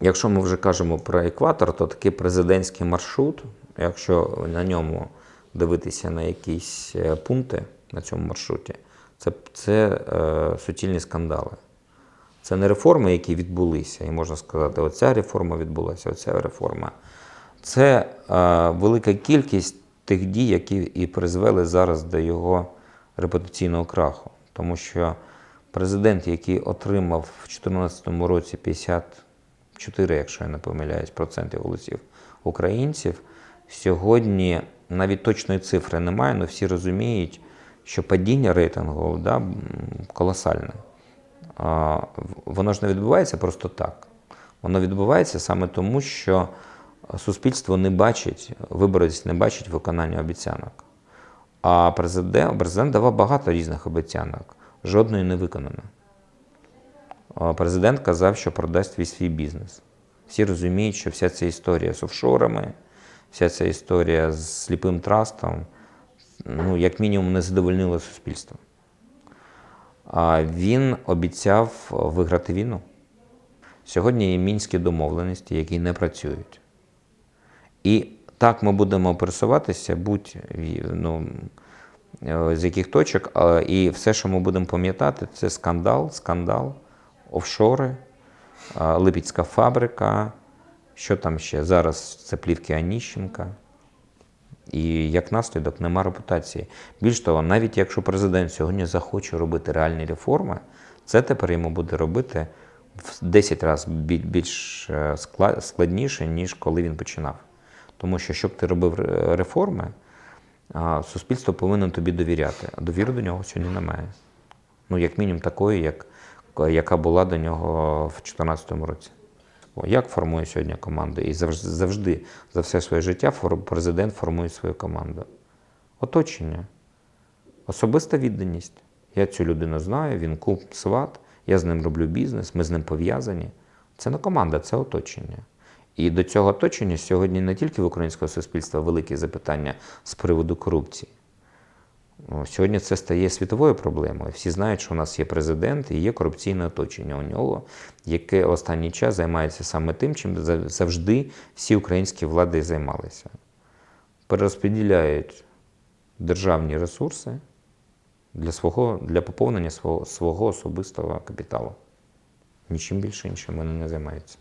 Якщо ми вже кажемо про екватор, то такий президентський маршрут, якщо на ньому дивитися на якісь е, пункти на цьому маршруті, це, це е, суцільні скандали. Це не реформи, які відбулися, і можна сказати, оця реформа відбулася, оця реформа. Це е, велика кількість тих дій, які і призвели зараз до його репутаційного краху. Тому що президент, який отримав в 2014 році 54, якщо я не помиляюсь, процентів голосів українців, сьогодні навіть точної цифри немає, але всі розуміють, що падіння рейтингу да, колосальне. А, Воно ж не відбувається просто так. Воно відбувається саме тому, що суспільство не бачить, виборець не бачить виконання обіцянок. А президент, президент давав багато різних обіцянок, жодної не виконано. Президент казав, що продасть весь свій бізнес. Всі розуміють, що вся ця історія з офшорами, вся ця історія з сліпим трастом, ну, як мінімум, не задовольнила суспільство. А Він обіцяв виграти війну. Сьогодні є мінські домовленості, які не працюють. І так ми будемо пересуватися, будь ну, з яких точок, і все, що ми будемо пам'ятати, це скандал, скандал, офшори, а, Липецька фабрика, що там ще? Зараз це плівки Аніщенка. І як наслідок нема репутації. Більш того, навіть якщо президент сьогодні захоче робити реальні реформи, це тепер йому буде робити в 10 разів більш е, складніше, ніж коли він починав. Тому що, щоб ти робив реформи, суспільство повинно тобі довіряти. А довіри до нього сьогодні немає. Ну, як мінімум, такої, як, яка була до нього в 2014 році. Як формує сьогодні команду? І завжди, за все своє життя президент формує свою команду. Оточення, особиста відданість. Я цю людину знаю, він куп сват, я з ним роблю бізнес, ми з ним пов'язані. Це не команда, це оточення. І до цього оточення сьогодні не тільки в українського суспільства великі запитання з приводу корупції. О, Сьогодні це стає світовою проблемою. Всі знають, що у нас є президент і є корупційне оточення у нього, яке останній час займається саме тим, чим завжди всі українські влади займалися. Перерозподіляють державні ресурси для, свого, для поповнення свого, свого особистого капіталу. Нічим більше іншим вони не займаються.